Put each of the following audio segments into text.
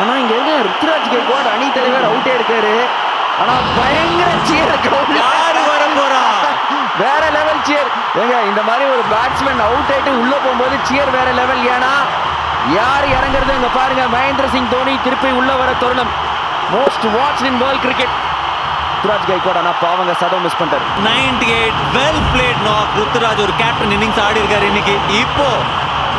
ஆனா இங்க இருக்க ருத்ராஜ் கேக்வாட் அணி தலைவர் அவுட்டே இருக்காரு. ஆனா பயங்கர சியர் யாரு வர போறா? வேற லெவல் சியர் ஏங்க இந்த மாதிரி ஒரு பேட்ஸ்மேன் அவுட் ஆயிட்டு உள்ள போகும்போது சியர் வேற லெவல் ஏன்னா யார் இறங்குறது இங்க பாருங்க. மகேந்திர சிங் தோனி திருப்பி உள்ள வர தருணம். Most watch in world cricket Ruturaj Gaikwad ஆனா பாவங்க சதம் மிஸ் பண்ணிட்டாரு. 98 eight well played knock Ruturaj ஒரு கேப்டன் இன்னிங்ஸ் ஆடி இருக்காரு இன்னைக்கு. இப்போ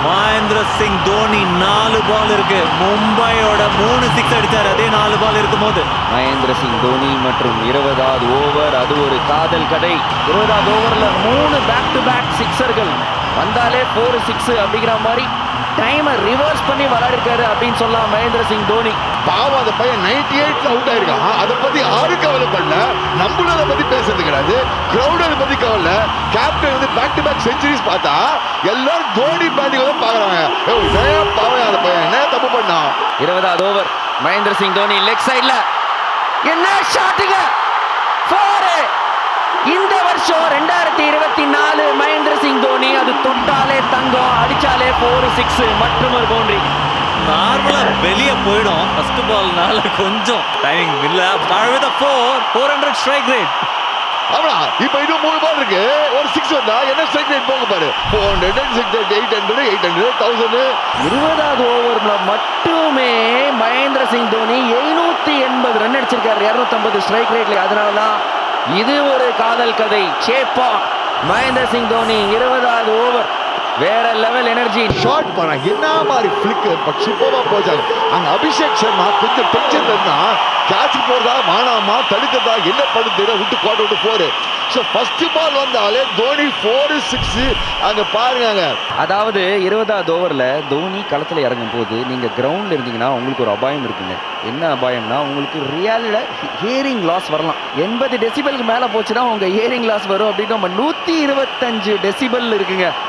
மகேந்திர சிங் தோனி நாலு பால் இருக்கு. மும்பையோட மூணு சிக்ஸ் அடிச்சாரு. அதே நாலு பால் இருக்கும் போது மகேந்திர சிங் தோனி மற்றும் இருபதாவது ஓவர் அது ஒரு காதல் கதை. இருபதாவது ஓவர்ல மூணு பேக் டு பேக் சிக்ஸர்கள் வந்தாலே ஃபோர் சிக்ஸ் அப்படிங்கிற மாதிரி டைமை ரிவர்ஸ் பண்ணி விளையாடிருக்காரு அப்படின்னு சொல்லலாம் மகேந்திர சிங் தோனி. பாவம் அந்த பையன் நைன்டி எயிட்ல அவுட் ஆயிருக்கான். அதை பத்தி யாரும் கவலைப்படல. நம்மளும் அதை பத்தி பேசுறது கிடையாது. கிரௌட் அதை பத்தி கவலை. Captain back to back centuries பார்த்தா எல்லாரும் தோனி பேட்டிங் தான் பாக்குறாங்க பாவம் அந்த பையன். என்ன தப்பு பண்ணான் இருபதாவது ஓவர் மகேந்திர சிங் தோனி லெக் சைட்ல என்ன ஷாட்டுங்க ஃபோரு இந்த வருஷம் ரெண்டாயிரத்தி இருபத்தி நாலு மகேந்திர சிங் தோனி அது தொட்டாலே தங்கம் அடிச்சாலே ஃபோர் சிக்ஸ் மற்றும் ஒரு பவுண்டரி நார்மலா வெளியே போயிடும். ஃபர்ஸ்ட் பால்னால கொஞ்சம் டைமிங் இல்ல. With four four hundred strike rate ஆமா இப்போ இன்னும் மூணு பால் இருக்கு. ஒரு சிக்ஸ் வந்தா என்ன ஸ்ட்ரைக் ரேட் போங்க பாரு? Four hundred six eight hundred eight hundred thousand இருபதாவது ஓவர்ல மட்டுமே மகேந்திர சிங் தோனி எழுநூத்தி எண்பது ரன் அடிச்சிருக்காரு. இருநூத்தம்பது ஸ்ட்ரைக் ரேட்ல அதனால தான் இது ஒரு காதல் கதை. சேப்பா மகேந்திர சிங் தோனி இருபதாவது ஓவர் வேற லெவல் எனர்ஜி. ஷார்ட் பண்ணா என்ன மாதிரி ஃபிளிக் பட் சூப்பரா போச்சாங்க அங்க அபிஷேக் சர்மா கொஞ்சம் டென்ஷன் இருந்தா கேட்ச் போறதா மானாமா தடுக்கிறதா என்ன பண்ணுது விட்டு கோட்டை விட்டு போரு ஸோ ஃபர்ஸ்ட் பால் வந்தாலே தோனி ஃபோர் சிக்ஸ் அங்க பாருங்க அதாவது இருபதாவது ஓவரில் தோனி களத்தில் இறங்கும் போது நீங்கள் கிரவுண்டில் இருந்தீங்கன்னா உங்களுக்கு ஒரு அபாயம் இருக்குங்க. என்ன அபாயம்னா உங்களுக்கு ரியாலில் ஹியரிங் லாஸ் வரலாம். எண்பது டெசிபலுக்கு மேலே போச்சுன்னா உங்கள் ஹியரிங் லாஸ் வரும் அப்படின்னு நம்ம நூற்றி இருபத்தஞ்சு டெசிபல் இருக்குங்க.